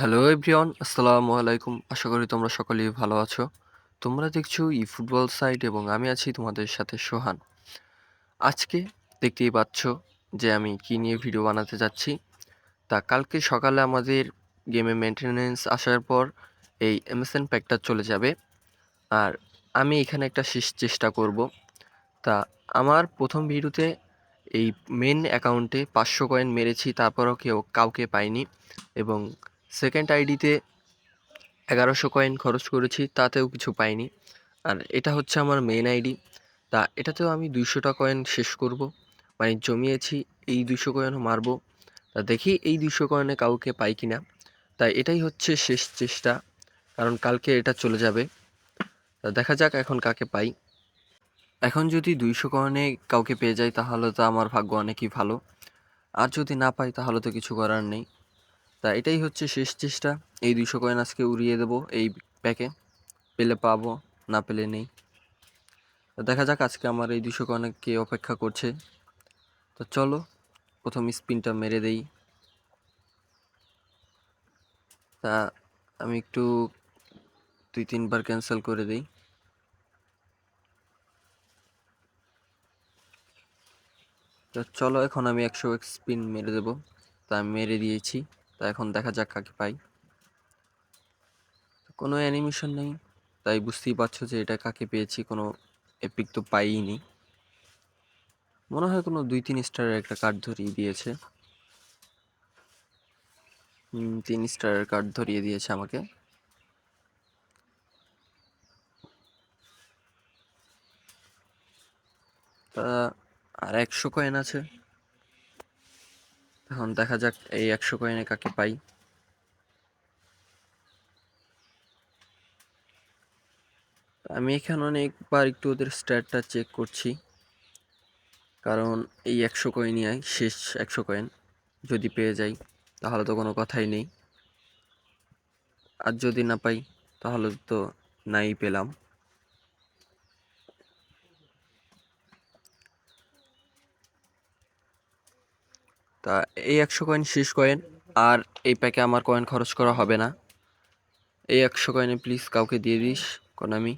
Hello everyone আসসালামু আলাইকুম আশা করি তোমরা সকলেই ভালো আছো। তোমরা দেখছ ই ফুটবল সাইট এবং আমি আছি তোমাদের সাথে সোহান। আজকে দেখতেই পাচ্ছ যে আমি কি নিয়ে ভিডিও বানাতে যাচ্ছি। তা কালকে সকালে আমাদের গেমে মেনটেনেন্স আসার পর এই এমএসএন প্যাকটা চলে যাবে। আর আমি এখানে একটা শেষ চেষ্টা করব। তা আমার প্রথম ভিডিওতে এই মেন অ্যাকাউন্টে পাঁচশো কয়েন মেরেছি, তারপরও কেউ কাউকে পাইনি এবং সেকেন্ড আইডিতে এগারোশো কয়েন খরচ করেছি, তাতেও কিছু পাইনি। আর এটা হচ্ছে আমার মেন আইডি তা এটাতেও আমি দুইশোটা কয়েন শেষ করব। মানে জমিয়েছি, এই দুইশো কয়েনও মারবো। তা দেখি এই দুইশো কয়েনে কাউকে পাই কি না তাই এটাই হচ্ছে শেষ চেষ্টা, কারণ কালকে এটা চলে যাবে। তা দেখা যাক এখন কাকে পাই। এখন যদি দুইশো কয়েনে কাউকে পেয়ে যাই, তাহলে তো আমার ভাগ্য অনেকই ভালো। আর যদি না পাই, তাহলে তো কিছু করার নেই। তা এটাই হচ্ছে শেষ চেষ্টা। এই দুশো কয়েন আজকে উড়িয়ে দেবো এই প্যাকে পেলে পাবো, না পেলে নেই। দেখা যাক আজকে আমার এই দুশো কয়েনে কে অপেক্ষা করছে। তো চলো, প্রথম স্পিনটা মেরে দেই। তা আমি একটু দুই তিনবার ক্যান্সেল করে দিই। তো চলো, এখন আমি একশো এক স্পিন মেরে দেবো। তা মেরে দিয়েছি। তা এখন দেখা যাক কাকে পাই। কোনো অ্যানিমেশন নেই, তাই বুঝতেই পারছ যে এটা কাকে পেয়েছি, কোনো এপিক তো পাইনি মনে হয় কোনো দুই তিন স্টারের একটা কার্ড ধরিয়ে দিয়েছে। তিন স্টারের কার্ড ধরিয়ে দিয়েছে আমাকে। তা আর একশো কয়েন আছে। এখন দেখা যাক এই একশো কয়েনে কাকে পাই। আমি এখানে অনেকবার একটু ওদের স্ট্যাটটা চেক করছি, কারণ এই একশো কয়েনই আয়, শেষ একশো কয়েন যদি পেয়ে যাই, তাহলে তো কোনো কথাই নেই। আর যদি না পাই, তাহলে তো নাই পেলাম। তা এই একশো কয়েন শেষ কয়েন আর এই প্যাকে আমার কয়েন খরচ করা হবে না। এই একশো কয়েনে প্লিজ কাউকে দিয়ে দিস কনামি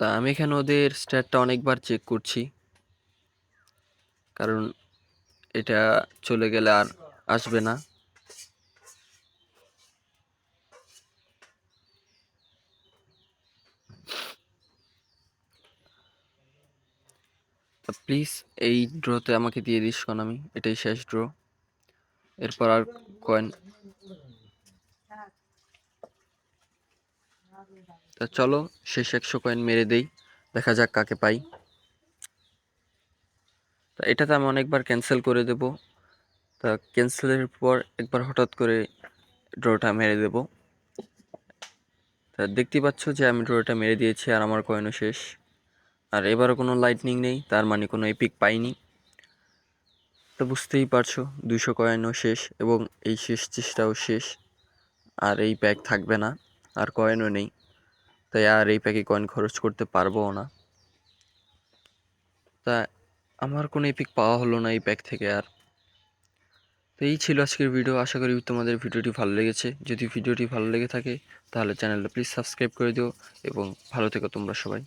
তা আমি এখানে ওদের স্ট্যাটটা অনেকবার চেক করছি। কারণ এটা চলে গেলে আর আসবে না। প্লিজ এই ড্রতে আমাকে দিয়ে দিস কন আমি এটাই শেষ ড্র। এরপর আর কয়েন তা চলো শেষ একশো কয়েন মেরে দেই, দেখা যাক কাকে পাই। তা এটাতে আমি অনেকবার ক্যান্সেল করে দেব। তা ক্যান্সেলের পর একবার হঠাৎ করে ড্রটা মেরে দেব। তা দেখতে পাচ্ছ যে আমি ড্রটা মেরে দিয়েছি আর আমার কয়েনও শেষ। আর এবারও কোনো লাইটনিং নেই, তার মানে কোনো এপিক পাইনি। তো বুঝতেই পারছ দুশো কয়েনও শেষ এবং এই শেষ চেষ্টাও শেষ। আর এই প্যাক থাকবে না, আর কয়েনও নেই। তাই আর এই প্যাকে কয়েন খরচ করতে পারব না। তা আমার কোনো এপিক পাওয়া হলো না এই প্যাক থেকে আর। তো এই ছিল আজকের ভিডিও আশা করি তোমাদের ভিডিওটি ভালো লেগেছে। যদি ভিডিওটি ভালো লেগে থাকে, তাহলে চ্যানেলটা প্লিজ সাবস্ক্রাইব করে দিও এবং ভালো থেকো তোমরা সবাই।